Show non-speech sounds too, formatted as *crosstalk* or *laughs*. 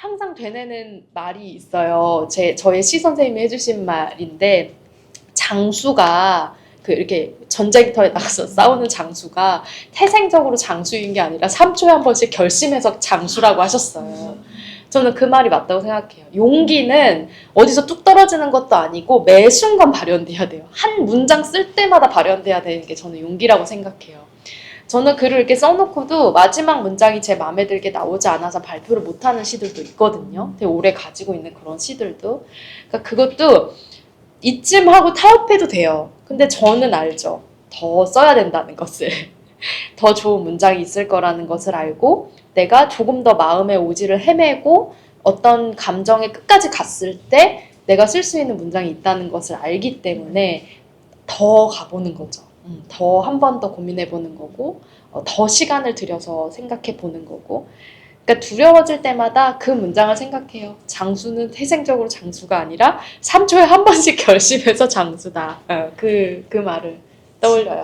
항상 되뇌는 말이 있어요. 제 저의 시 선생님이 해주신 말인데 장수가 그 이렇게 전쟁터에 나가서 *laughs* 싸우는 장수가 태생적으로 장수인 게 아니라 3초에 한 번씩 결심해서 장수라고 하셨어요. 저는 그 말이 맞다고 생각해요. 용기는 어디서 뚝 떨어지는 것도 아니고 매 순간 발현돼야 돼요. 한 문장 쓸 때마다 발현돼야 되는 게 저는 용기라고 생각해요. 저는 글을 이렇게 써놓고도 마지막 문장이 제 마음에 들게 나오지 않아서 발표를 못하는 시들도 있거든요. 되게 오래 가지고 있는 그런 시들도. 그러니까 그것도 이쯤 하고 타협해도 돼요. 근데 저는 알죠. 더 써야 된다는 것을. *laughs* 더 좋은 문장이 있을 거라는 것을 알고 내가 조금 더 마음의 오지를 헤매고 어떤 감정에 끝까지 갔을 때 내가 쓸 수 있는 문장이 있다는 것을 알기 때문에 더 가보는 거죠. 음, 더한 번 더 고민해 보는 거고 어, 더 시간을 들여서 생각해 보는 거고 그러니까 두려워질 때마다 그 문장을 생각해요. 장수는 태생적으로 장수가 아니라 3초에 한 번씩 *laughs* 결심해서 장수다. 어, 그, 그 말을 떠올려요.